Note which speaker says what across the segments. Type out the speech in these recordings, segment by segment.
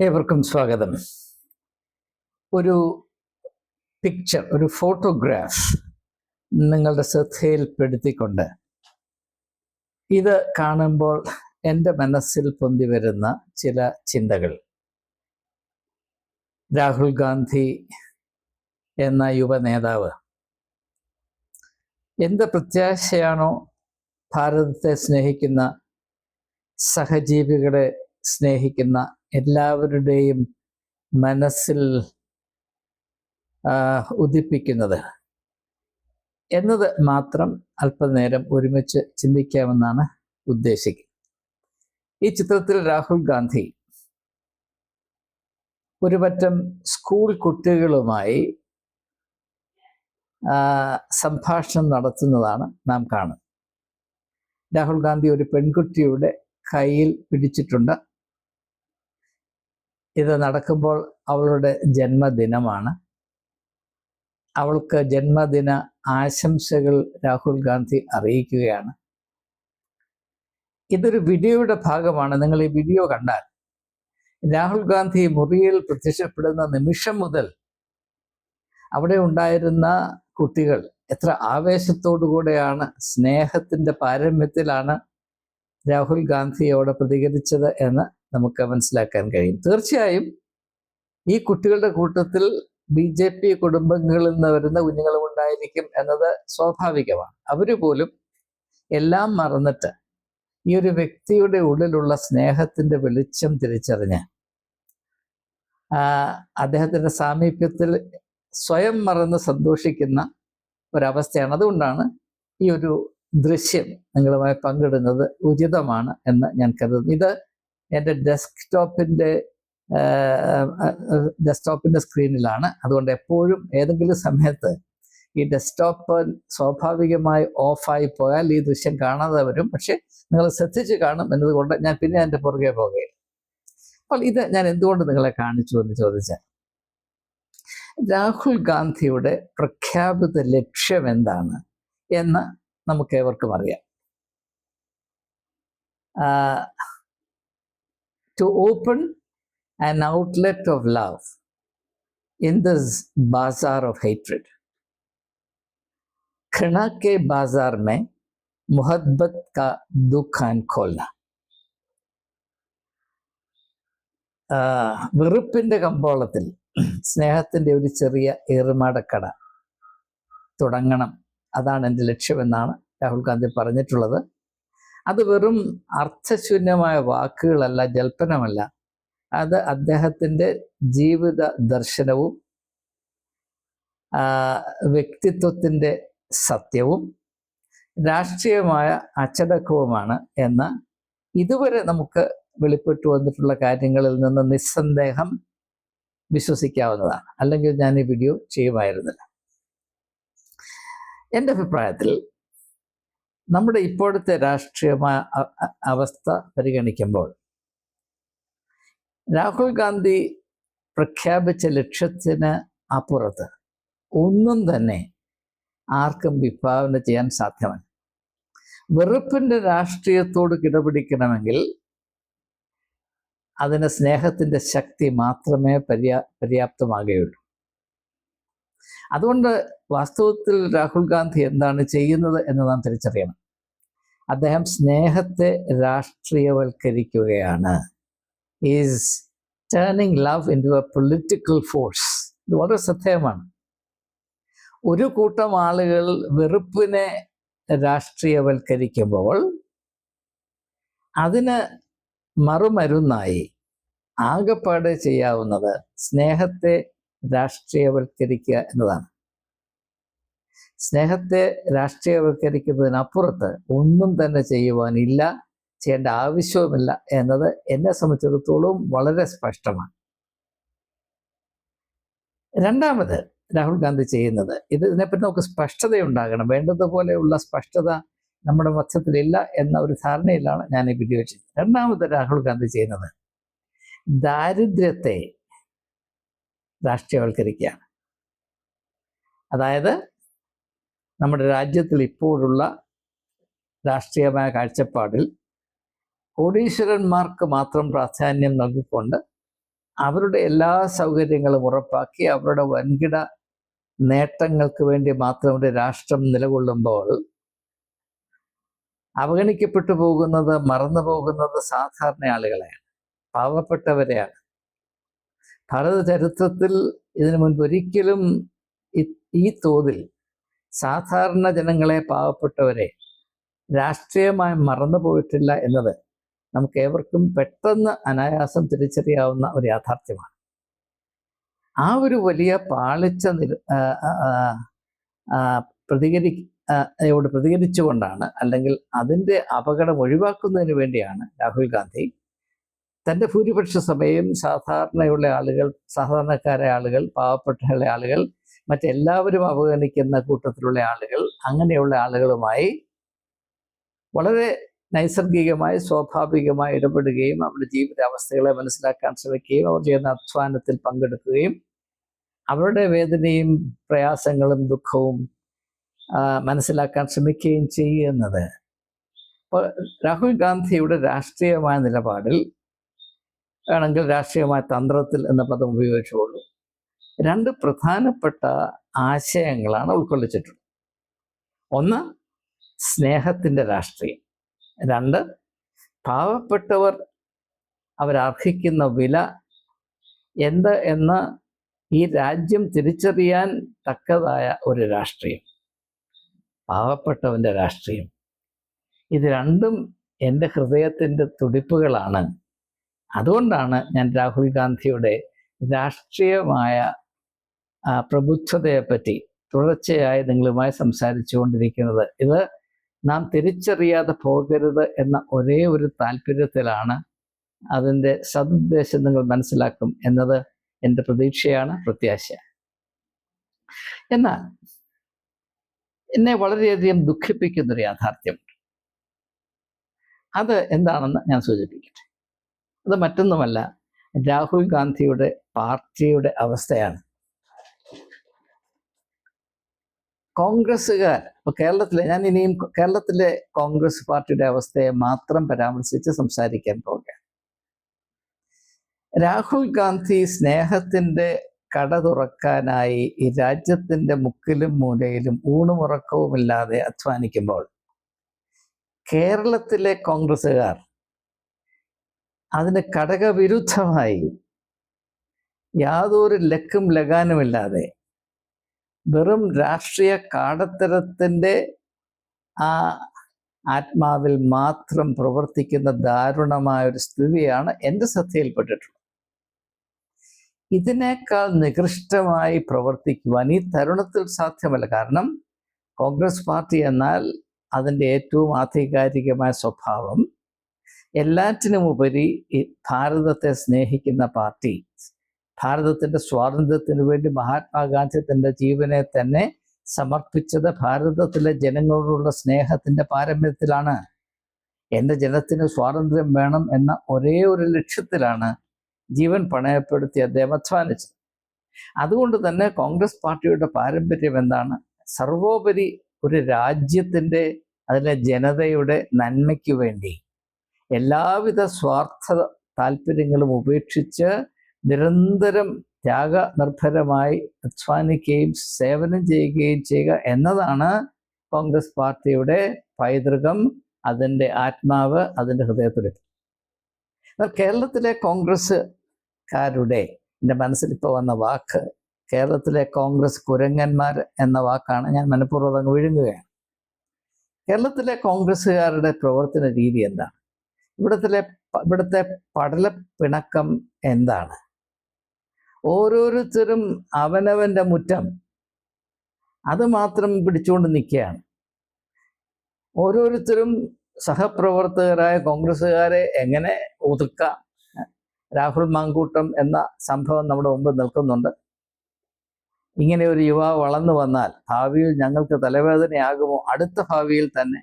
Speaker 1: ഏവർക്കും സ്വാഗതം. ഒരു പിക്ചർ ഒരു ഫോട്ടോഗ്രാഫ് നിങ്ങളുടെ ശ്രദ്ധയിൽപ്പെടുത്തിക്കൊണ്ട് ഇത് കാണുമ്പോൾ എന്റെ മനസ്സിൽ പൊന്തി വരുന്ന ചില ചിന്തകൾ. രാഹുൽ ഗാന്ധി എന്ന യുവ നേതാവ് എന്ത് പ്രത്യാശയാണോ ഭാരതത്തെ സ്നേഹിക്കുന്ന സഹജീവികളെ സ്നേഹിക്കുന്ന എല്ലാവരുടെയും മനസ്സിൽ ഉദിപ്പിക്കുന്നത്. എന്നത് മാത്രം അല്പനേരം ഒരുമിച്ച് ചിന്തിക്കാമെന്നാണ് ഉദ്ദേശിക്കുന്നത് ഈ ചിത്രത്തിൽ രാഹുൽ ഗാന്ധി ഒരു പറ്റം സ്കൂൾ കുട്ടികളുമായി സംഭാഷണം നടത്തുന്നതാണ് നാം കാണുന്നത്. രാഹുൽ ഗാന്ധി ഒരു പെൺകുട്ടിയുടെ കയ്യിൽ പിടിച്ചിട്ടുണ്ട്. ഇത് നടക്കുമ്പോൾ അവളുടെ ജന്മദിനമാണ്. അവൾക്ക് ജന്മദിന ആശംസകൾ രാഹുൽ ഗാന്ധി അറിയിക്കുകയാണ്. ഇതൊരു വീഡിയോയുടെ ഭാഗമാണ്. നിങ്ങൾ ഈ വീഡിയോ കണ്ടാൽ രാഹുൽ ഗാന്ധി മുറിയിൽ പ്രത്യക്ഷപ്പെടുന്ന നിമിഷം മുതൽ അവിടെ ഉണ്ടായിരുന്ന കുട്ടികൾ എത്ര ആവേശത്തോടു കൂടെയാണ് സ്നേഹത്തിന്റെ പാരമ്യത്തിലാണ് രാഹുൽ ഗാന്ധിയോട് പ്രതികരിച്ചത് എന്ന് നമുക്ക് മനസ്സിലാക്കാൻ കഴിയും. തീർച്ചയായും ഈ കുട്ടികളുടെ കൂട്ടത്തിൽ ബി ജെ പി കുടുംബങ്ങളിൽ നിന്ന് വരുന്ന കുഞ്ഞുങ്ങളും ഉണ്ടായിരിക്കും എന്നത് സ്വാഭാവികമാണ്. അവർ പോലും എല്ലാം മറന്നിട്ട് ഈ ഒരു വ്യക്തിയുടെ ഉള്ളിലുള്ള സ്നേഹത്തിന്റെ വെളിച്ചം തിരിച്ചറിഞ്ഞ് അദ്ദേഹത്തിന്റെ സാമീപ്യത്തിൽ സ്വയം മറന്ന് സന്തോഷിക്കുന്ന ഒരവസ്ഥയാണ്. അതുകൊണ്ടാണ് ഈ ഒരു ദൃശ്യം നിങ്ങളുമായി പങ്കിടുന്നത് ഉചിതമാണ് എന്ന് ഞാൻ കരുതുന്നു. ഇത് എന്റെ ഡെസ്ക്ടോപ്പിന്റെ ഡെസ്ക്ടോപ്പിന്റെ സ്ക്രീനിലാണ്. അതുകൊണ്ട് എപ്പോഴും ഏതെങ്കിലും സമയത്ത് ഈ ഡെസ്ക്ടോപ്പ് സ്വാഭാവികമായി ഓഫായി പോയാൽ ഈ ദൃശ്യം കാണാതെ വരും. പക്ഷെ നിങ്ങൾ ശ്രദ്ധിച്ച് കാണും എന്നതുകൊണ്ട് ഞാൻ പിന്നെ എന്റെ പുറകെ പോകുകയില്ല അപ്പോൾ ഇത് ഞാൻ എന്തുകൊണ്ട് നിങ്ങളെ കാണിച്ചു എന്ന് ചോദിച്ചാൽ രാഹുൽ ഗാന്ധിയുടെ പ്രഖ്യാപിത ലക്ഷ്യം എന്താണ് എന്ന് നമുക്ക് ഏവർക്കും അറിയാം to open an outlet of love in this bazaar of hatred घृणा के बाजार में मोहब्बत का दुकान खोलना ആ, വെറുപ്പിന്റെ കമ്പോളത്തിൽ സ്നേഹത്തിന്റെ ഒരു ചെറിയ ഏറുമാടക്കട തുടങ്ങണം അതാണ് എൻ്റെ ലക്ഷ്യമെന്നാണ് രാഹുൽ ഗാന്ധി പറഞ്ഞിട്ടുള്ളത് അത് വെറും അർത്ഥശൂന്യമായ വാക്കുകളല്ല ജൽപ്പനമല്ല. അത് അദ്ദേഹത്തിന്റെ ജീവിത ദർശനവും വ്യക്തിത്വത്തിന്റെ സത്യവും രാഷ്ട്രീയമായ അച്ചടക്കവുമാണ് എന്ന് ഇതുവരെ നമുക്ക് വെളിപ്പെട്ടു വന്നിട്ടുള്ള കാര്യങ്ങളിൽ നിന്ന് നിസ്സന്ദേഹം വിശ്വസിക്കാവുന്നതാണ്. അല്ലെങ്കിൽ ഞാൻ ഈ വീഡിയോ ചെയ്യുമായിരുന്നില്ല. എന്റെ അഭിപ്രായത്തിൽ നമ്മുടെ ഇപ്പോഴത്തെ രാഷ്ട്രീയമായ അവസ്ഥ പരിഗണിക്കുമ്പോൾ രാഹുൽ ഗാന്ധി പ്രഖ്യാപിച്ച ലക്ഷ്യത്തിന് അപ്പുറത്ത് ഒന്നും തന്നെ ആർക്കും വിഭാവന ചെയ്യാൻ സാധ്യമല്ല. വെറുപ്പിന്റെ രാഷ്ട്രീയത്തോട് കിടപിടിക്കണമെങ്കിൽ അതിന് സ്നേഹത്തിന്റെ ശക്തി മാത്രമേ പര്യാ പര്യാപ്തമാകുകയുള്ളൂ. അതുകൊണ്ട് വാസ്തവത്തിൽ രാഹുൽ ഗാന്ധി എന്താണ് ചെയ്യുന്നത് എന്ന് നാം തിരിച്ചറിയണം. അദ്ദേഹം സ്നേഹത്തെ രാഷ്ട്രീയവൽക്കരിക്കുകയാണ്. Is turning love into a political force ഇത് വളരെ ശ്രദ്ധേയമാണ്. ഒരു കൂട്ടം ആളുകൾ വെറുപ്പിനെ രാഷ്ട്രീയവൽക്കരിക്കുമ്പോൾ അതിന് മറുമരുന്നായി ആകെപ്പാടെ ചെയ്യാവുന്നത് സ്നേഹത്തെ രാഷ്ട്രീയവൽക്കരിക്കുക എന്നതാണ്. സ്നേഹത്തെ രാഷ്ട്രീയവൽക്കരിക്കുന്നതിനപ്പുറത്ത് ഒന്നും തന്നെ ചെയ്യുവാനില്ല ചെയ്യേണ്ട ആവശ്യവുമില്ല എന്നത് എന്നെ സംബന്ധിച്ചിടത്തോളം വളരെ സ്പഷ്ടമാണ്. രണ്ടാമത് രാഹുൽ ഗാന്ധി ചെയ്യുന്നത് ഇത് ഇതിനെപ്പറ്റി നമുക്ക് സ്പഷ്ടതയുണ്ടാകണം. വേണ്ടതുപോലെയുള്ള സ്പഷ്ടത നമ്മുടെ മധ്യത്തിലില്ല എന്ന ഒരു ധാരണയിലാണ് ഞാൻ ഈ വീഡിയോ വെച്ചത് രണ്ടാമത് രാഹുൽ ഗാന്ധി ചെയ്യുന്നത് ദാരിദ്ര്യത്തെ രാഷ്ട്രീയവൽക്കരിക്കുകയാണ്. അതായത് നമ്മുടെ രാജ്യത്തിൽ ഇപ്പോഴുള്ള രാഷ്ട്രീയമായ കാഴ്ചപ്പാടിൽ കോടീശ്വരന്മാർക്ക് മാത്രം പ്രാധാന്യം നൽകിക്കൊണ്ട് അവരുടെ എല്ലാ സൗകര്യങ്ങളും ഉറപ്പാക്കി അവരുടെ വൻകിട നേട്ടങ്ങൾക്ക് വേണ്ടി മാത്രം ഒരു രാഷ്ട്രം നിലകൊള്ളുമ്പോൾ അവഗണിക്കപ്പെട്ടു പോകുന്നത് മറന്നു പോകുന്നത് സാധാരണ ആളുകളെയാണ് പാവപ്പെട്ടവരെയാണ്. ഭാരത ചരിത്രത്തിൽ ഇതിനു മുൻപ് ഒരിക്കലും ഈ തോതിൽ സാധാരണ ജനങ്ങളെ പാവപ്പെട്ടവരെ രാഷ്ട്രീയമായി മറന്നു പോയിട്ടില്ല എന്നത് നമുക്ക് ഏവർക്കും പെട്ടെന്ന് അനായാസം തിരിച്ചറിയാവുന്ന ഒരു യാഥാർത്ഥ്യമാണ്. ആ ഒരു വലിയ പാളിച്ച നിര പ്രതികരി യോട് പ്രതികരിച്ചുകൊണ്ടാണ് അല്ലെങ്കിൽ അതിന്റെ അപകടം ഒഴിവാക്കുന്നതിന് വേണ്ടിയാണ് രാഹുൽ ഗാന്ധി തന്റെ ഭൂരിപക്ഷ സമയം സാധാരണയുള്ള ആളുകൾ സാധാരണക്കാരായ ആളുകൾ പാവപ്പെട്ട ആളുകൾ മറ്റെല്ലാവരും അവഗണിക്കുന്ന കൂട്ടത്തിലുള്ള ആളുകൾ അങ്ങനെയുള്ള ആളുകളുമായി വളരെ നൈസർഗികമായി സ്വാഭാവികമായി ഇടപെടുകയും അവരുടെ ജീവിതാവസ്ഥകളെ മനസ്സിലാക്കാൻ ശ്രമിക്കുകയും അവർ ചെയ്യുന്ന അധ്വാനത്തിൽ പങ്കെടുക്കുകയും അവരുടെ വേദനയും പ്രയാസങ്ങളും ദുഃഖവും മനസ്സിലാക്കാൻ ശ്രമിക്കുകയും ചെയ്യുന്നത്. രാഹുൽ ഗാന്ധിയുടെ രാഷ്ട്രീയമായ നിലപാടിൽ വേണമെങ്കിൽ രാഷ്ട്രീയമായ തന്ത്രത്തിൽ എന്ന പദം ഉപയോഗിച്ചുകൊള്ളു രണ്ട് പ്രധാനപ്പെട്ട ആശയങ്ങളാണ് ഉൾക്കൊള്ളിച്ചിട്ടുള്ളത്. ഒന്ന് സ്നേഹത്തിന്റെ രാഷ്ട്രീയം. രണ്ട് പാവപ്പെട്ടവർ അവരർഹിക്കുന്ന വില എന്ത് എന്ന് ഈ രാജ്യം തിരിച്ചറിയാൻ തക്കതായ ഒരു രാഷ്ട്രീയം. പാവപ്പെട്ടവന്റെ രാഷ്ട്രീയം. ഇത് രണ്ടും എന്റെ ഹൃദയത്തിന്റെ തുടിപ്പുകളാണ്. അതുകൊണ്ടാണ് ഞാൻ രാഹുൽ ഗാന്ധിയുടെ രാഷ്ട്രീയമായ പ്രബുദ്ധതയെപ്പറ്റി തുടർച്ചയായി നിങ്ങളുമായി സംസാരിച്ചു കൊണ്ടിരിക്കുന്നത് ഇത് നാം തിരിച്ചറിയാതെ പോകരുത് എന്ന ഒരേ ഒരു താല്പര്യത്തിലാണ് അതിന്റെ സതുദ്ദേശം നിങ്ങൾ മനസ്സിലാക്കും എന്നത് എന്റെ പ്രതീക്ഷയാണ് പ്രത്യാശ. എന്നാൽ എന്നെ വളരെയധികം ദുഃഖിപ്പിക്കുന്നൊരു യാഥാർത്ഥ്യം അത് എന്താണെന്ന് ഞാൻ സൂചിപ്പിക്കട്ടെ. അത് മറ്റൊന്നുമല്ല. രാഹുൽ ഗാന്ധിയുടെ പാർട്ടിയുടെ അവസ്ഥയാണ്. കോൺഗ്രസ്സുകാർ ഇപ്പൊ കേരളത്തിലെ ഞാൻ ഇനിയും കേരളത്തിലെ കോൺഗ്രസ് പാർട്ടിയുടെ അവസ്ഥയെ മാത്രം പരാമർശിച്ച് സംസാരിക്കാൻ പോകുകയാണ് രാഹുൽ ഗാന്ധി സ്നേഹത്തിന്റെ കട തുറക്കാനായി ഈ രാജ്യത്തിന്റെ മുക്കിലും മൂലയിലും ഊണുമുറക്കവുമില്ലാതെ അധ്വാനിക്കുമ്പോൾ കേരളത്തിലെ കോൺഗ്രസ്സുകാർ അതിന് ഘടകവിരുദ്ധമായി യാതൊരു ലക്കും ലഗാനുമില്ലാതെ വെറും രാഷ്ട്രീയ കാടത്തരത്തിന്റെ ആ ആത്മാവിൽ മാത്രം പ്രവർത്തിക്കുന്ന ദാരുണമായ ഒരു സ്ഥിതിയാണ് എന്റെ ശ്രദ്ധയിൽപ്പെട്ടിട്ടുള്ളത്. ഇതിനേക്കാൾ നികൃഷ്ടമായി പ്രവർത്തിക്കുവാൻ ഈ തരുണത്തിൽ സാധ്യമല്ല. കാരണം കോൺഗ്രസ് പാർട്ടി എന്നാൽ അതിന്റെ ഏറ്റവും ആധികാരികമായ സ്വഭാവം എല്ലാറ്റിനുമുപരി ഈ ഭാരതത്തെ സ്നേഹിക്കുന്ന പാർട്ടി ഭാരതത്തിന്റെ സ്വാതന്ത്ര്യത്തിന് വേണ്ടി മഹാത്മാഗാന്ധി തന്റെ ജീവനെ തന്നെ സമർപ്പിച്ചത് ഭാരതത്തിലെ ജനങ്ങളോടുള്ള സ്നേഹത്തിന്റെ പാരമ്പര്യത്തിലാണ് എന്റെ ജനത്തിന് സ്വാതന്ത്ര്യം വേണം എന്ന ഒരേ ഒരു ലക്ഷ്യത്തിലാണ് ജീവൻ പണയപ്പെടുത്തി അദ്ദേഹം അധ്വാനിച്ചത് അതുകൊണ്ട് തന്നെ കോൺഗ്രസ് പാർട്ടിയുടെ പാരമ്പര്യം എന്താണ്? സർവോപരി ഒരു രാജ്യത്തിന്റെ അതിലെ ജനതയുടെ നന്മയ്ക്ക് വേണ്ടി എല്ലാവിധ സ്വാർത്ഥ താല്പര്യങ്ങളും ഉപേക്ഷിച്ച് നിരന്തരം ത്യാഗ നിർഭരമായി അധ്വാനിക്കുകയും സേവനം ചെയ്യുകയും ചെയ്യുക എന്നതാണ് കോൺഗ്രസ് പാർട്ടിയുടെ പൈതൃകം അതിന്റെ ആത്മാവ് അതിന്റെ എന്നാൽ കേരളത്തിലെ കോൺഗ്രസ്സുകാരുടെ എന്റെ മനസ്സിൽ ഇപ്പോൾ വന്ന വാക്ക് കേരളത്തിലെ കോൺഗ്രസ് കുരങ്ങന്മാർ എന്ന വാക്കാണ് ഞാൻ മനഃപൂർവം അങ്ങ് വിഴുങ്ങുകയാണ്. കേരളത്തിലെ കോൺഗ്രസ്സുകാരുടെ പ്രവർത്തന രീതി എന്താണ്? ഇവിടത്തിലെ ഇവിടുത്തെ പടലപ്പിണക്കം എന്താണ്? ഓരോരുത്തരും അവനവന്റെ മുറ്റം. അത് മാത്രം പിടിച്ചുകൊണ്ട് നിൽക്കുകയാണ്. ഓരോരുത്തരും സഹപ്രവർത്തകരായ കോൺഗ്രസ്സുകാരെ എങ്ങനെ ഒതുക്കാം? രാഹുൽ മാങ്കൂട്ടം എന്ന സംഭവം നമ്മുടെ മുമ്പ് നിൽക്കുന്നുണ്ട്. ഇങ്ങനെ ഒരു യുവാവ് വളർന്നു വന്നാൽ ഭാവിയിൽ ഞങ്ങൾക്ക് തലവേദനയാകുമോ? അടുത്ത ഭാവിയിൽ തന്നെ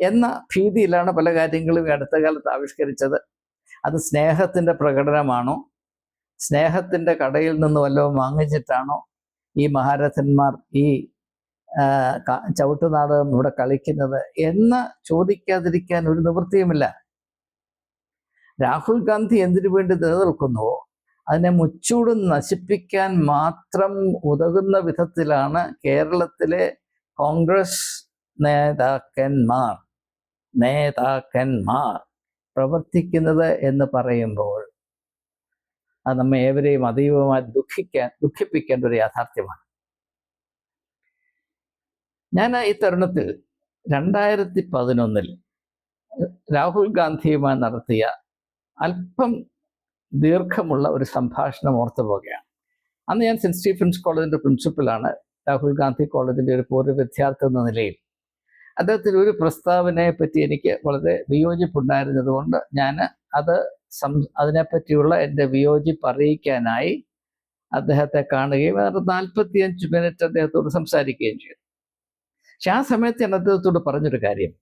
Speaker 1: എന്ന ഭീതിയിലാണ് പല കാര്യങ്ങളും അടുത്ത കാലത്ത് ആവിഷ്കരിച്ചത്. അത് സ്നേഹത്തിന്റെ പ്രകടനമാണോ? സ്നേഹത്തിന്റെ കടയിൽ നിന്ന് വല്ലതും വാങ്ങിച്ചിട്ടാണോ ഈ മഹാരഥന്മാർ ഈ ചവിട്ടുനാടകം ഇവിടെ കളിക്കുന്നത് എന്ന് ചോദിക്കാതിരിക്കാൻ ഒരു നിവൃത്തിയുമില്ല. രാഹുൽ ഗാന്ധി എന്തിനു വേണ്ടി നിലനിൽക്കുന്നുവോ? അതിനെ മുച്ചൂടും നശിപ്പിക്കാൻ മാത്രം ഉതകുന്ന വിധത്തിലാണ് കേരളത്തിലെ കോൺഗ്രസ് നേതാക്കന്മാർ നേതാക്കന്മാർ പ്രവർത്തിക്കുന്നത് എന്ന് പറയുമ്പോൾ അത് നമ്മെ ഏവരെയും അതീവമായി ദുഃഖിക്കാൻ ദുഃഖിപ്പിക്കേണ്ട ഒരു യാഥാർത്ഥ്യമാണ്. ഞാൻ ഈ തരുണത്തിൽ രണ്ടായിരത്തി പതിനൊന്നിൽ രാഹുൽ ഗാന്ധിയുമായി നടത്തിയ അല്പം ദീർഘമുള്ള ഒരു സംഭാഷണം ഓർത്തു പോകുകയാണ് അന്ന് ഞാൻ സെന്റ് സ്റ്റീഫൻസ് കോളേജിന്റെ പ്രിൻസിപ്പലാണ് രാഹുൽ ഗാന്ധി കോളേജിന്റെ ഒരു പൂർവ വിദ്യാർത്ഥി എന്ന നിലയിൽ അദ്ദേഹത്തിന് ഒരു പ്രസ്താവനയെ പറ്റി എനിക്ക് വളരെ വിയോജിപ്പുണ്ടായിരുന്നതുകൊണ്ട് ഞാൻ അത് സം അതിനെപ്പറ്റിയുള്ള എന്റെ വിയോജിപ്പ് അറിയിക്കാനായി അദ്ദേഹത്തെ കാണുകയും വേറെ നാൽപ്പത്തിയഞ്ച് മിനിറ്റ് അദ്ദേഹത്തോട് സംസാരിക്കുകയും ചെയ്തു. പക്ഷെ ആ സമയത്ത് ഞാൻ അദ്ദേഹത്തോട് പറഞ്ഞൊരു കാര്യം.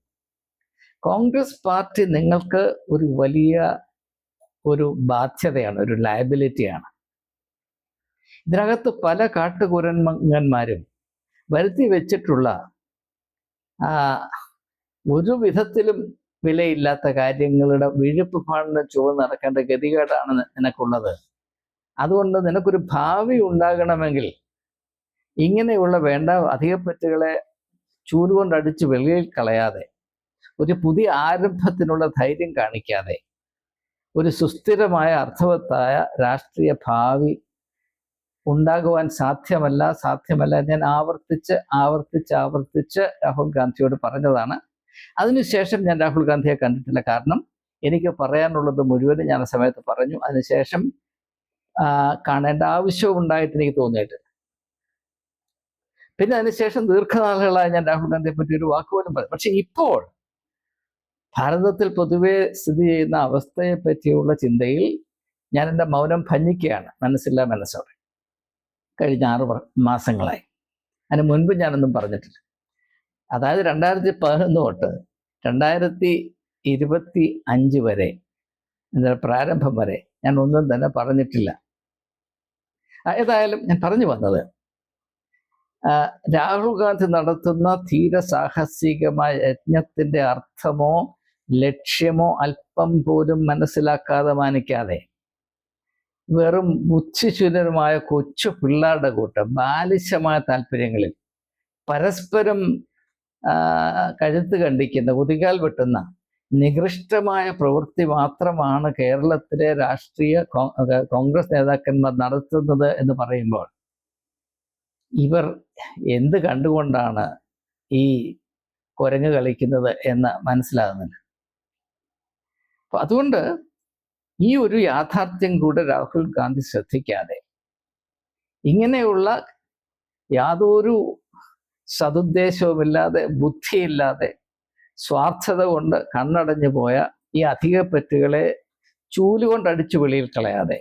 Speaker 1: കോൺഗ്രസ് പാർട്ടി നിങ്ങൾക്ക് ഒരു വലിയ ഒരു ബാധ്യതയാണ് ഒരു ലയബിലിറ്റിയാണ്. ഇതിനകത്ത് പല കാട്ടുകുരന്മാരും വരുത്തി വെച്ചിട്ടുള്ള ഒരു വിധത്തിലും വിലയില്ലാത്ത കാര്യങ്ങളുടെ വിഴുപ്പ് പാടിന് ചുവ നടക്കേണ്ട ഗതികേടാണ് നിനക്കുള്ളത്. അതുകൊണ്ട് നിനക്കൊരു ഭാവി ഉണ്ടാകണമെങ്കിൽ ഇങ്ങനെയുള്ള വേണ്ട അധികപ്പറ്റുകളെ ചൂലുകൊണ്ട് അടിച്ച് വെളിയിൽ കളയാതെ ഒരു പുതിയ ആരംഭത്തിനുള്ള ധൈര്യം കാണിക്കാതെ ഒരു സുസ്ഥിരമായ അർത്ഥവത്തായ രാഷ്ട്രീയ ഭാവി ഉണ്ടാകുവാൻ സാധ്യമല്ല സാധ്യമല്ല ഞാൻ ആവർത്തിച്ച് ആവർത്തിച്ച് ആവർത്തിച്ച് രാഹുൽ ഗാന്ധിയോട് പറഞ്ഞതാണ്. അതിനുശേഷം ഞാൻ രാഹുൽ ഗാന്ധിയെ കണ്ടിട്ടില്ല. കാരണം എനിക്ക് പറയാനുള്ളത് മുഴുവനും ഞാൻ ആ സമയത്ത് പറഞ്ഞു. അതിനുശേഷം കാണേണ്ട ആവശ്യവും ഉണ്ടായിട്ട് എനിക്ക് തോന്നിയിട്ടില്ല. പിന്നെ അതിനുശേഷം ദീർഘനാളുകളായി ഞാൻ രാഹുൽ ഗാന്ധിയെ പറ്റി ഒരു വാക്കുപോലും പറഞ്ഞു പക്ഷെ ഇപ്പോൾ ഭാരതത്തിൽ പൊതുവെ സ്ഥിതി ചെയ്യുന്ന അവസ്ഥയെ പറ്റിയുള്ള ചിന്തയിൽ ഞാൻ എന്റെ മൗനം ഭഞ്ഞിക്കുകയാണ് മനസ്സില്ല മനസ്സോടെ. കഴിഞ്ഞ ആറ് മാസങ്ങളായി. അതിന് മുൻപ് ഞാനൊന്നും പറഞ്ഞിട്ടില്ല. അതായത് രണ്ടായിരത്തി പതിനൊന്ന് തൊട്ട് രണ്ടായിരത്തി ഇരുപത്തി അഞ്ച് വരെ എന്താ പ്രാരംഭം വരെ ഞാൻ ഒന്നും തന്നെ പറഞ്ഞിട്ടില്ല. ഏതായാലും ഞാൻ പറഞ്ഞു വന്നത് രാഹുൽ ഗാന്ധി നടത്തുന്ന ധീരസാഹസികമായ യജ്ഞത്തിന്റെ അർത്ഥമോ ലക്ഷ്യമോ അല്പം പോലും മനസ്സിലാക്കാതെ മാനിക്കാതെ വെറും ബുദ്ധിശൂന്യരുമായ കൊച്ചു പിള്ളേരുടെ കൂട്ടം ബാലിശമായ താല്പര്യങ്ങളിൽ പരസ്പരം കഴുത്ത് കണ്ടിക്കുന്ന കുതികാൽ വെട്ടുന്ന നികൃഷ്ടമായ പ്രവൃത്തി മാത്രമാണ് കേരളത്തിലെ രാഷ്ട്രീയ കോൺഗ്രസ് നേതാക്കന്മാർ നടത്തുന്നത് എന്ന് പറയുമ്പോൾ ഇവർ എന്ത് കണ്ടുകൊണ്ടാണ് ഈ കുരങ്ങ് കളിക്കുന്നത് എന്ന് മനസ്സിലാകുന്നില്ല. അതുകൊണ്ട് ഈ ഒരു യാഥാർത്ഥ്യം കൂടെ രാഹുൽ ഗാന്ധി ശ്രദ്ധിക്കാതെ ഇങ്ങനെയുള്ള യാതൊരു സതുദ്ദേശവുമില്ലാതെ ബുദ്ധിയില്ലാതെ സ്വാർത്ഥത കൊണ്ട് കണ്ണടഞ്ഞു പോയ ഈ അധികപ്പറ്റുകളെ ചൂലുകൊണ്ട് അടിച്ചു വെളിയിൽ കളയാതെ.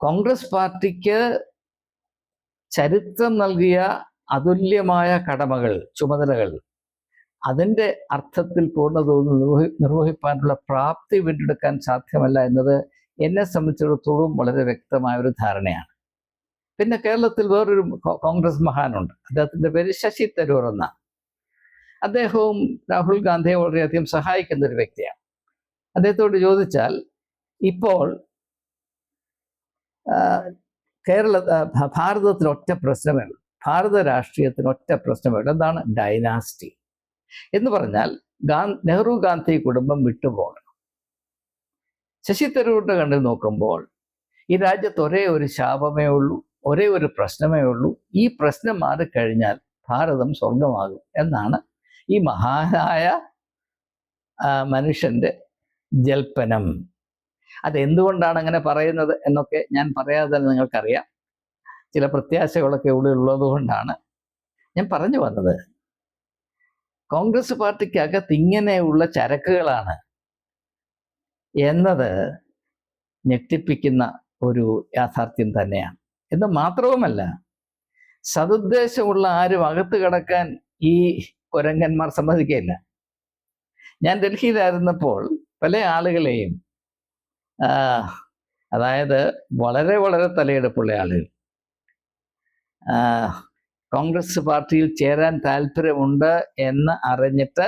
Speaker 1: കോൺഗ്രസ് പാർട്ടിക്ക് ചരിത്രം നൽകിയ അതുല്യമായ കടമകൾ ചുമതലകൾ അതിന്റെ അർത്ഥത്തിൽ പൂർണതോതിൽ നിർവഹി നിർവഹിക്കാനുള്ള പ്രാപ്തി വീണ്ടെടുക്കാൻ സാധ്യമല്ല എന്നത് എന്നെ സംബന്ധിച്ചിടത്തോളം വളരെ വ്യക്തമായ ഒരു ധാരണയാണ്. പിന്നെ കേരളത്തിൽ വേറൊരു കോൺഗ്രസ് മഹാനുണ്ട്. അദ്ദേഹത്തിന്റെ പേര് ശശി തരൂർ എന്ന അദ്ദേഹവും രാഹുൽ ഗാന്ധിയെ വളരെയധികം സഹായിക്കുന്ന ഒരു വ്യക്തിയാണ്. അദ്ദേഹത്തോട് ചോദിച്ചാൽ ഇപ്പോൾ കേരള ഭാരതത്തിന് ഒറ്റ പ്രശ്നമേ ഉള്ളൂ. ഭാരത രാഷ്ട്രീയത്തിന് ഒറ്റ പ്രശ്നമേ ഉള്ളൂ. എന്താണ്? ഡൈനാസ്റ്റി. എന്ന് പറഞ്ഞാൽ ഗാ നെഹ്റു ഗാന്ധി കുടുംബം വിട്ടുപോകണം. ശശി തരൂരിന്റെ കണ്ടിൽ നോക്കുമ്പോൾ ഈ രാജ്യത്ത് ഒരേ ഒരു ശാപമേ ഉള്ളൂ ഒരേ ഒരു പ്രശ്നമേ ഉള്ളൂ. ഈ പ്രശ്നം മാറിക്കഴിഞ്ഞാൽ ഭാരതം സ്വർഗമാകും എന്നാണ് ഈ മഹാനായ മനുഷ്യന്റെ ജൽപ്പനം. അതെന്തുകൊണ്ടാണ് അങ്ങനെ പറയുന്നത് എന്നൊക്കെ ഞാൻ പറയാതെ തന്നെ നിങ്ങൾക്കറിയാം. ചില പ്രത്യാശകളൊക്കെ ഇവിടെ ഉള്ളത് കൊണ്ടാണ് ഞാൻ പറഞ്ഞു വന്നത്. കോൺഗ്രസ് പാർട്ടിക്കകത്ത് ഇങ്ങനെയുള്ള ചരക്കുകളാണ് എന്നത് ഞെട്ടിപ്പിക്കുന്ന ഒരു യാഥാർത്ഥ്യം തന്നെയാണ്. എന്ന് മാത്രവുമല്ല സതുദ്ദേശമുള്ള ആരും അകത്ത് കടക്കാൻ ഈ കുരങ്ങന്മാർ സമ്മതിക്കില്ല ഞാൻ ഡൽഹിയിലായിരുന്നപ്പോൾ പല ആളുകളെയും അതായത് വളരെ വളരെ തലയെടുപ്പുള്ള ആളുകൾ കോൺഗ്രസ് പാർട്ടിയിൽ ചേരാൻ താല്പര്യമുണ്ട് എന്ന് അറിഞ്ഞിട്ട്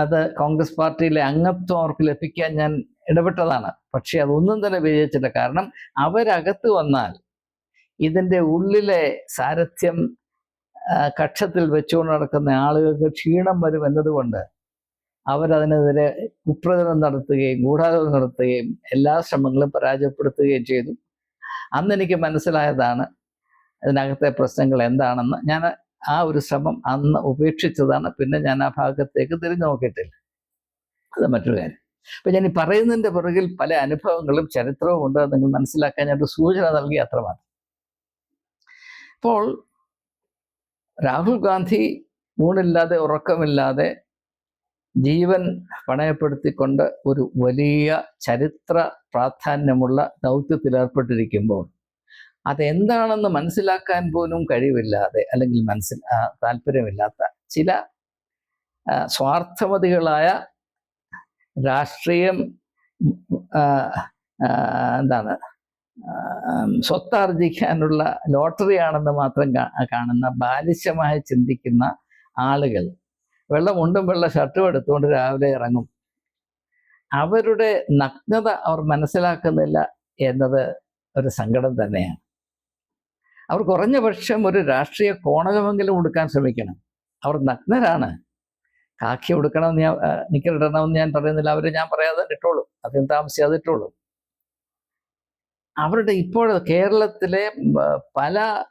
Speaker 1: അത് കോൺഗ്രസ് പാർട്ടിയിലെ അംഗത്വം അവർക്ക് ലഭിക്കാൻ ഞാൻ ഇടപെട്ടതാണ്. പക്ഷെ അതൊന്നും തന്നെ വിജയിച്ചില്ല. കാരണം അവരകത്ത് വന്നാൽ ഇതിന്റെ ഉള്ളിലെ സാരഥ്യം കക്ഷത്തിൽ വെച്ചുകൊണ്ട് നടക്കുന്ന ആളുകൾക്ക് ക്ഷീണം വരും എന്നതുകൊണ്ട് അവരതിനെതിരെ കുപ്രചരണം നടത്തുകയും ഗൂഢാലോചന നടത്തുകയും എല്ലാ ശ്രമങ്ങളും പരാജയപ്പെടുത്തുകയും ചെയ്തു. അന്ന് എനിക്ക് മനസ്സിലായതാണ് ഇതിനകത്തെ പ്രശ്നങ്ങൾ എന്താണെന്ന് ഞാൻ ആ ഒരു ശ്രമം അന്ന് ഉപേക്ഷിച്ചതാണ്. പിന്നെ ഞാൻ ആ ഭാഗത്തേക്ക് തിരിഞ്ഞു നോക്കിയിട്ടില്ല. അത് മറ്റൊരു കാര്യം. അപ്പൊ ഞാൻ ഈ പറയുന്നതിന്റെ പുറകിൽ പല അനുഭവങ്ങളും ചരിത്രവും ഉണ്ട്. നിങ്ങൾ മനസ്സിലാക്കാൻ ഞാൻ ഒരു സൂചന നൽകി അത്രമാത്രം അപ്പോൾ രാഹുൽ ഗാന്ധി ഊണില്ലാതെ ഉറക്കമില്ലാതെ ജീവൻ പണയപ്പെടുത്തിക്കൊണ്ട് ഒരു വലിയ ചരിത്ര പ്രാധാന്യമുള്ള ദൗത്യത്തിൽ ഏർപ്പെട്ടിരിക്കുമ്പോൾ അതെന്താണെന്ന് മനസ്സിലാക്കാൻ പോലും കഴിവില്ലാതെ അല്ലെങ്കിൽ മനസ്സിൽ താല്പര്യമില്ലാത്ത ചില സ്വാർത്ഥവതികളായ രാഷ്ട്രീയം എന്താണ് സ്വത്താർജിക്കാനുള്ള ലോട്ടറിയാണെന്ന് മാത്രം കാണുന്ന ബാലിശമായി ചിന്തിക്കുന്ന ആളുകൾ. വെള്ളമുണ്ടും വെള്ള ഷർട്ടും എടുത്തുകൊണ്ട് രാവിലെ ഇറങ്ങും. അവരുടെ നഗ്നത അവർ മനസ്സിലാക്കുന്നില്ല എന്നത് ഒരു സങ്കടം തന്നെയാണ്. അവർ കുറഞ്ഞ പക്ഷം ഒരു രാഷ്ട്രീയ കോണകമെങ്കിലും ഉടുക്കാൻ ശ്രമിക്കണം. അവർ നഗ്നരാണ്. കാക്കി ഉടുക്കണമെന്ന് ഞാൻ ആ, ഞാൻ പറയുന്നില്ല. അവരെ ഞാൻ പറയാതെ ഇട്ടോളൂ. അധികം താമസിയാതെ ഇട്ടോളൂ. അവരുടെ ഇപ്പോൾ കേരളത്തിലെ പല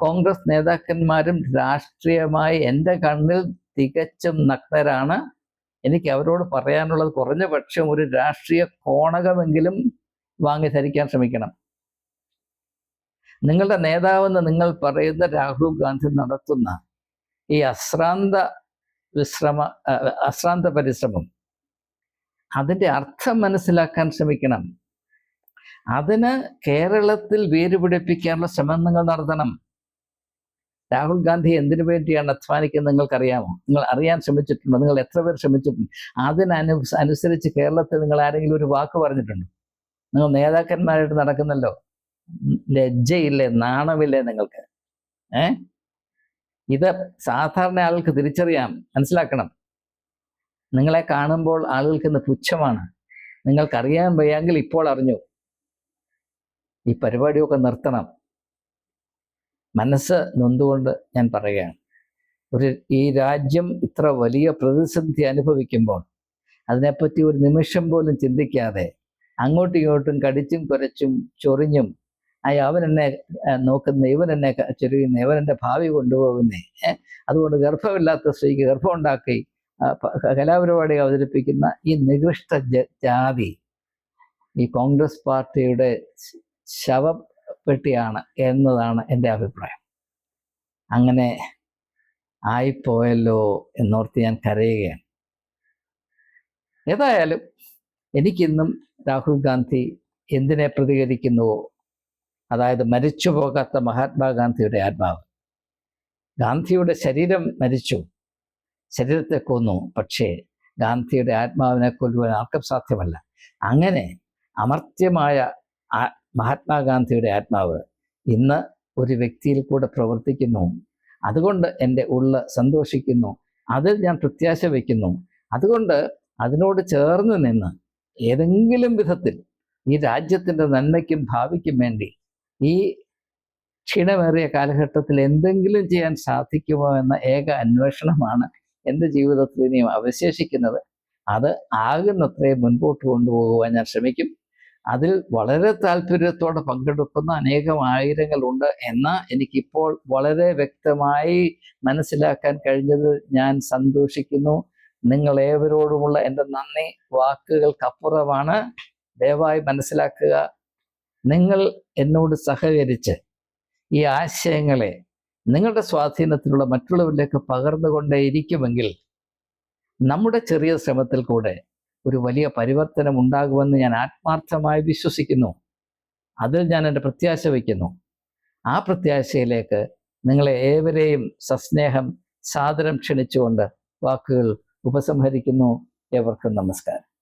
Speaker 1: കോൺഗ്രസ് നേതാക്കന്മാരും രാഷ്ട്രീയമായി എന്റെ കണ്ണിൽ തികച്ചും നഗ്നരാണ്. എനിക്ക് അവരോട് പറയാനുള്ളത് കുറഞ്ഞ പക്ഷം ഒരു രാഷ്ട്രീയ കോണകമെങ്കിലും വാങ്ങി ധരിക്കാൻ ശ്രമിക്കണം. നിങ്ങളുടെ നേതാവെന്ന് നിങ്ങൾ പറയുന്ന രാഹുൽ ഗാന്ധി നടത്തുന്ന ഈ അശ്രാന്ത വിശ്രമ അശ്രാന്ത പരിശ്രമം അതിന്റെ അർത്ഥം മനസ്സിലാക്കാൻ ശ്രമിക്കണം. അതിന് കേരളത്തിൽ വേരുപിടിപ്പിക്കാനുള്ള ശ്രമം നിങ്ങൾ നടത്തണം. രാഹുൽ ഗാന്ധി എന്തിനു വേണ്ടിയാണ് അധ്വാനിക്കുന്നത് നിങ്ങൾക്കറിയാമോ? നിങ്ങൾ അറിയാൻ ശ്രമിച്ചിട്ടുണ്ടോ നിങ്ങൾ എത്ര പേർ ശ്രമിച്ചിട്ടുണ്ട്? അതിനനു അനുസരിച്ച് കേരളത്തിൽ നിങ്ങൾ ആരെങ്കിലും ഒരു വാക്ക് പറഞ്ഞിട്ടുണ്ടോ? നിങ്ങൾ നേതാക്കന്മാരായിട്ട് നടക്കുന്നല്ലോ. ലജ്ജയില്ലേ നാണമില്ലേ നിങ്ങൾക്ക്? ഏ? ഇത് സാധാരണ ആൾക്ക് തിരിച്ചറിയാം. മനസ്സിലാക്കണം. നിങ്ങളെ കാണുമ്പോൾ ആളുകൾക്ക് ഇന്ന് പുച്ഛമാണ്. നിങ്ങൾക്കറിയാൻ വയ്യെങ്കിൽ ഇപ്പോൾ അറിഞ്ഞു. ഈ പരിപാടിയൊക്കെ നിർത്തണം. മനസ്സ് നൊന്തുകൊണ്ട് ഞാൻ പറയുകയാണ്. ഒരു ഈ രാജ്യം ഇത്ര വലിയ പ്രതിസന്ധി അനുഭവിക്കുമ്പോൾ അതിനെപ്പറ്റി ഒരു നിമിഷം പോലും ചിന്തിക്കാതെ അങ്ങോട്ടും ഇങ്ങോട്ടും കടിച്ചും കുരച്ചും ചൊറിഞ്ഞും അയ്യ അവൻ എന്നെ നോക്കുന്ന ഇവൻ എന്നെ ചൊരിയുന്ന ഇവൻ എന്റെ ഭാവി കൊണ്ടുപോകുന്നേ അതുകൊണ്ട് ഗർഭമില്ലാത്ത സ്ത്രീക്ക് ഗർഭം ഉണ്ടാക്കി കലാപരിപാടി അവതരിപ്പിക്കുന്ന ഈ നികൃഷ്ട ജാതി ഈ കോൺഗ്രസ് പാർട്ടിയുടെ ശവപ്പെട്ടിയാണ് എന്നതാണ് എന്റെ അഭിപ്രായം. അങ്ങനെ ആയിപ്പോയല്ലോ എന്നോർത്ത് ഞാൻ കരയുകയാണ്. ഏതായാലും എനിക്കിന്നും രാഹുൽ ഗാന്ധി എന്തിനെ പ്രതികരിക്കുന്നുവോ അതായത് മരിച്ചു പോകാത്ത മഹാത്മാഗാന്ധിയുടെ ആത്മാവ്. ഗാന്ധിയുടെ ശരീരം മരിച്ചു. ശരീരത്തെ കൊന്നു. പക്ഷേ ഗാന്ധിയുടെ ആത്മാവിനെ കൊല്ലുവാൻ ആർക്കും സാധ്യമല്ല. അങ്ങനെ അമർത്യമായ മഹാത്മാഗാന്ധിയുടെ ആത്മാവ് ഇന്ന് ഒരു വ്യക്തിയിൽ കൂടെ പ്രവർത്തിക്കുന്നു. അതുകൊണ്ട് എന്റെ ഉള്ള സന്തോഷിക്കുന്നു. അതിൽ ഞാൻ പ്രത്യാശ വയ്ക്കുന്നു. അതുകൊണ്ട് അതിനോട് ചേർന്ന് നിന്ന് ഏതെങ്കിലും വിധത്തിൽ ഈ രാജ്യത്തിന്റെ നന്മയ്ക്കും ഭാവിക്കും വേണ്ടി ഈ ക്ഷീണമേറിയ കാലഘട്ടത്തിൽ എന്തെങ്കിലും ചെയ്യാൻ സാധിക്കുമോ എന്ന ഏക അന്വേഷണമാണ് എന്റെ ജീവിതത്തിൽ ഇനിയും അവശേഷിക്കുന്നത്. അത് ആകുന്നത്രയും മുൻപോട്ട് കൊണ്ടുപോകുവാൻ ഞാൻ ശ്രമിക്കും. അതിൽ വളരെ താല്പര്യത്തോടെ പങ്കെടുക്കുന്ന അനേകം ആയിരങ്ങളുണ്ട് എന്നാൽ എനിക്കിപ്പോൾ വളരെ വ്യക്തമായി മനസ്സിലാക്കാൻ കഴിഞ്ഞത് ഞാൻ സന്തോഷിക്കുന്നു. നിങ്ങൾ ഏവരോടുമുള്ള എന്റെ നന്ദി. വാക്കുകൾക്കപ്പുറമാണ്. ദയവായി മനസ്സിലാക്കുക. നിങ്ങൾ എന്നോട് സഹകരിച്ച് ഈ ആശയങ്ങളെ നിങ്ങളുടെ സ്വാധീനത്തിലുള്ള മറ്റുള്ളവരിലേക്ക് പകർന്നുകൊണ്ടേയിരിക്കുമെങ്കിൽ നമ്മുടെ ചെറിയ ശ്രമത്തിൽ കൂടെ ഒരു വലിയ പരിവർത്തനം ഉണ്ടാകുമെന്ന് ഞാൻ ആത്മാർത്ഥമായി വിശ്വസിക്കുന്നു. അതിൽ ഞാൻ എന്റെ പ്രത്യാശ വയ്ക്കുന്നു. ആ പ്രത്യാശയിലേക്ക് നിങ്ങളെ ഏവരെയും സസ്നേഹം സാദരം ക്ഷണിച്ചുകൊണ്ട് വാക്കുകൾ ഉപസംഹരിക്കുന്നു. ഏവർക്കും നമസ്കാരം.